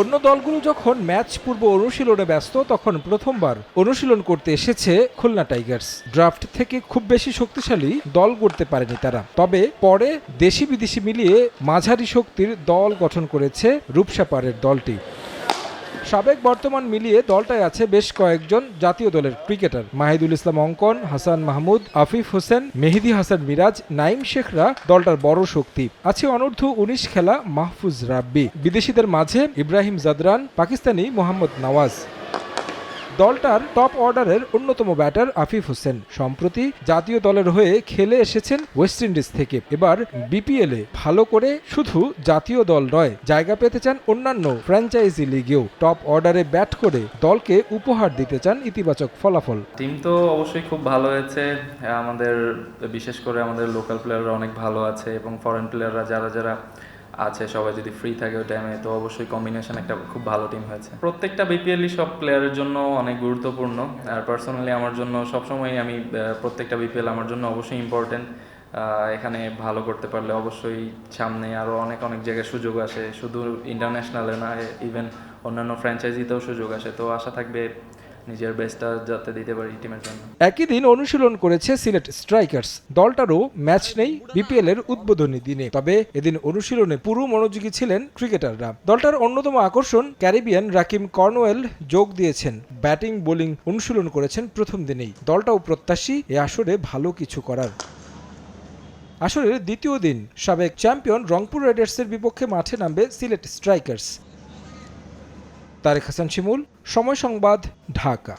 অন্য দলগুলো যখন ম্যাচ পূর্ব অনুশীলনে ব্যস্ত, তখন প্রথমবার অনুশীলন করতে এসেছে খুলনা টাইগার্স। ড্রাফট থেকে খুব বেশি শক্তিশালী দল গড়তে পারেনি তারা। তবে পরে দেশি বিদেশি মিলিয়ে মাঝারি শক্তির দল গঠন করেছে রূপসাপাড়ের দলটি। সাবেক বর্তমান মিলিয়ে দলটায় আছে বেশ কয়েকজন জাতীয় দলের ক্রিকেটার। মাহিদুল ইসলাম অঙ্কন, হাসান মাহমুদ, আফিফ হোসেন, মেহেদি হাসান মিরাজ, নাইম শেখরা দলটার বড় শক্তি। আছে অনূর্ধ্ব উনিশ খেলা মাহফুজ রাব্বি। বিদেশিদের মাঝে ইব্রাহিম জাদরান, পাকিস্তানি মোহাম্মদ নওয়াজ। দলটার টপ অর্ডারের অন্যতম ব্যাটার আফিফ হোসেন। সম্প্রতি জাতীয় দলের হয়ে খেলে এসেছেন ওয়েস্ট ইন্ডিজ থেকে। এবার বিপিএলে ভালো করে শুধু জাতীয় দল নয়, জায়গা পেতে চান অন্যান্য ফ্র্যাঞ্চাইজি লিগেও টপ অর্ডারে ব্যাট করে দলকে উপহার দিতে চান ইতিবাচক ফলাফল। টিম তো অবশ্যই খুব ভালো হয়েছে। আমাদের, বিশেষ করে আমাদের লোকাল প্লেয়াররা অনেক ভালো আছে এবং ফরেন প্লেয়াররা যারা যারা আছে, সবাই যদি ফ্রি থাকে ওই টাইমে তো অবশ্যই কম্বিনেশন একটা খুব ভালো টিম হয়েছে। প্রত্যেকটা বিপিএলই সব প্লেয়ারের জন্য অনেক গুরুত্বপূর্ণ, আর পার্সোনালি আমার জন্য সবসময় আমি প্রত্যেকটা বিপিএল আমার জন্য অবশ্যই ইম্পর্টেন্ট এখানে ভালো করতে পারলে অবশ্যই সামনে আরও অনেক অনেক জায়গায় সুযোগ আসে। শুধু ইন্টারন্যাশনালে না ইভেন অন্যান্য ফ্র্যাঞ্চাইজিতেও সুযোগ আসে। তো আশা থাকবে নিজের বেস্টটা যাতে দিতে পারি টিমের জন্য। একই দিন অনুশীলন করেছে সিলেট স্ট্রাইকার্স। দলটারও ম্যাচ নেই বিপিএল এর উদ্বোধনী দিনে। তবে এদিন অনুশীলনে পুরো মনোযোগী ছিলেন ক্রিকেটাররা দলটার অন্যতম আকর্ষণ ক্যারিবিয়ান রাকিম কর্নওয়েল যোগ দিয়েছেন। ব্যাটিং, বোলিং অনুশীলন করেছেন প্রথম দিনেই। দলটাও প্রত্যাশী এ আসরে ভালো কিছু করার। আসরের দ্বিতীয় দিন সাবেক চ্যাম্পিয়ন রংপুর রাইডার্সের বিপক্ষে মাঠে নামবে সিলেট স্ট্রাইকার্স। তারেক হাসান শিমুল সময় সংবাদ ঢাকা।